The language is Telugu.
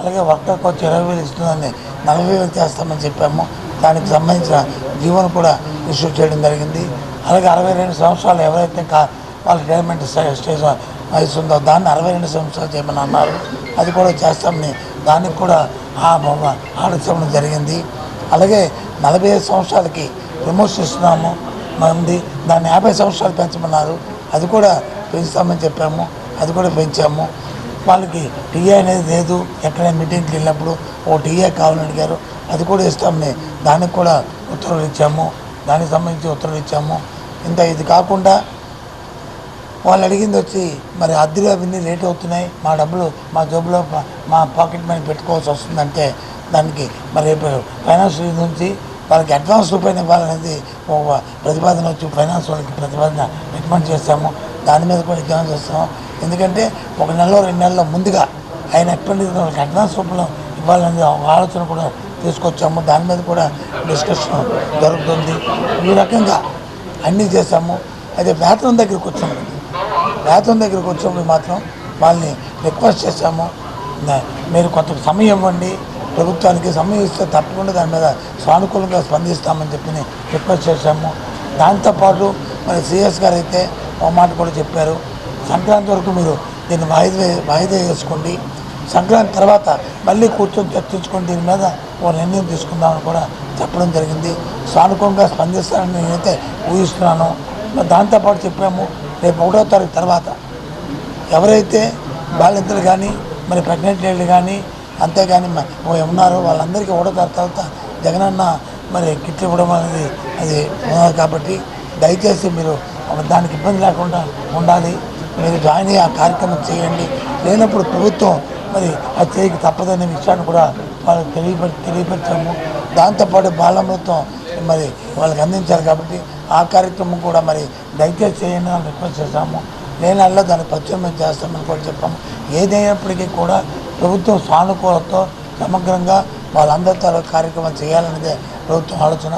అలాగే వర్కర్ వచ్చి ఇరవై వేలు ఇస్తుందని నలభై వేలు చేస్తామని చెప్పాము. దానికి సంబంధించిన జీవోను కూడా ఇష్యూ చేయడం జరిగింది. అలాగే అరవై రెండు సంవత్సరాలు ఎవరైతే కా వాళ్ళ రిటైర్మెంట్ స్టే- స్టేజ్ వయసు ఉందో దాన్ని అరవై రెండు సంవత్సరాలు చేయమని అన్నారు. అది కూడా చేస్తామని దానికి కూడా ఆ జరిగింది. అలాగే నలభై ఐదు సంవత్సరాలకి ప్రమోషన్ ఇస్తున్నాము. మంది దాన్ని యాభై సంవత్సరాలు పెంచమన్నారు. అది కూడా పెంచుతామని చెప్పాము. అది కూడా పెంచాము. వాళ్ళకి టీఏ అనేది లేదు. ఎక్కడైనా మీటింగ్కి వెళ్ళినప్పుడు ఓ టీఏ కావాలని అడిగారు. అది కూడా ఇస్తామని దానికి కూడా ఉత్తర్వులు ఇచ్చాము. దానికి సంబంధించి ఉత్తర్వులు ఇచ్చాము. ఇంత ఇది కాకుండా వాళ్ళు అడిగింది వచ్చి మరి అద్దెలు అవన్నీ లేట్ అవుతున్నాయి. మా డబ్బులు మా జోబులో మా- పాకెట్ మనీ పెట్టుకోవాల్సి వస్తుందంటే దానికి మరి రేపు ఫైనాన్స్ నుంచి వాళ్ళకి అడ్వాన్స్ రూపాయలు ఇవ్వాలనేది ఒక ప్రతిపాదన వచ్చి ఫైనాన్స్ వాళ్ళకి ప్రతిపాదన రికమెండ్ చేస్తాము. దాని మీద కూడా ఎగ్జామ్ చేస్తాము ఎందుకంటే ఒక నెలలో రెండు నెలల ముందుగా ఆయన ఎక్స్పెండిచర్ వాళ్ళకి అడ్వాన్స్ రూపంలో ఇవ్వాలనేది ఒక ఆలోచన కూడా తీసుకొచ్చాము. దాని మీద కూడా డిస్కషన్ జరుగుతుంది. ఈ రకంగా అన్నీ చేశాము. అయితే వేతనం దగ్గరికి వచ్చాము. వేతనం దగ్గరికి వచ్చినప్పుడు మాత్రం వాళ్ళని రిక్వెస్ట్ చేశాము. మీరు కొంత సమయం ఇవ్వండి. ప్రభుత్వానికి సమయం ఇస్తే తప్పకుండా దాని మీద సానుకూలంగా స్పందిస్తామని చెప్పి రిక్వెస్ట్ చేశాము. దాంతోపాటు మరి సిఎస్ గారు అయితే ఒక మాట కూడా చెప్పారు. సంక్రాంతి వరకు మీరు దీన్ని వాయిదా వాయిదా చేసుకోండి సంక్రాంతి తర్వాత మళ్ళీ కూర్చొని చర్చించుకొని దీని మీద ఓ నిర్ణయం తీసుకుందామని కూడా చెప్పడం జరిగింది. సానుకూలంగా స్పందిస్తానని నేనైతే ఊహిస్తున్నాను. దాంతోపాటు చెప్పాము రేపు ఒకటో తారీఖు తర్వాత ఎవరైతే బాలింతలు కానీ మరి ప్రెగ్నెంట్ లేడీలు కానీ అంతేగాని ఓ ఉన్నారో వాళ్ళందరికీ ఒకటో తారీఖు తర్వాత జగనన్న మరి కిట్లు ఇవ్వడం అనేది అది కాబట్టి దయచేసి మీరు దానికి ఇబ్బంది లేకుండా ఉండాలి. మీరు జాయిన్ అయ్యి ఆ కార్యక్రమం చేయండి. లేనప్పుడు ప్రభుత్వం మరి అది చేయక తప్పదనే విషయాన్ని కూడా వాళ్ళకి తెలియప తెలియపరిచాము. దాంతోపాటు బాలమృతం మరి వాళ్ళకి అందించారు కాబట్టి ఆ కార్యక్రమం కూడా మరి దయచేసి చేయండి అని రిక్వెస్ట్ చేశాము. లేనల్లా దాన్ని ప్రత్యామ్నాయం చేస్తామని కూడా చెప్పాము. ఏదైనప్పటికీ కూడా ప్రభుత్వం సానుకూలతో సమగ్రంగా వాళ్ళందరితో కార్యక్రమం చేయాలనేదే ప్రభుత్వం ఆలోచన.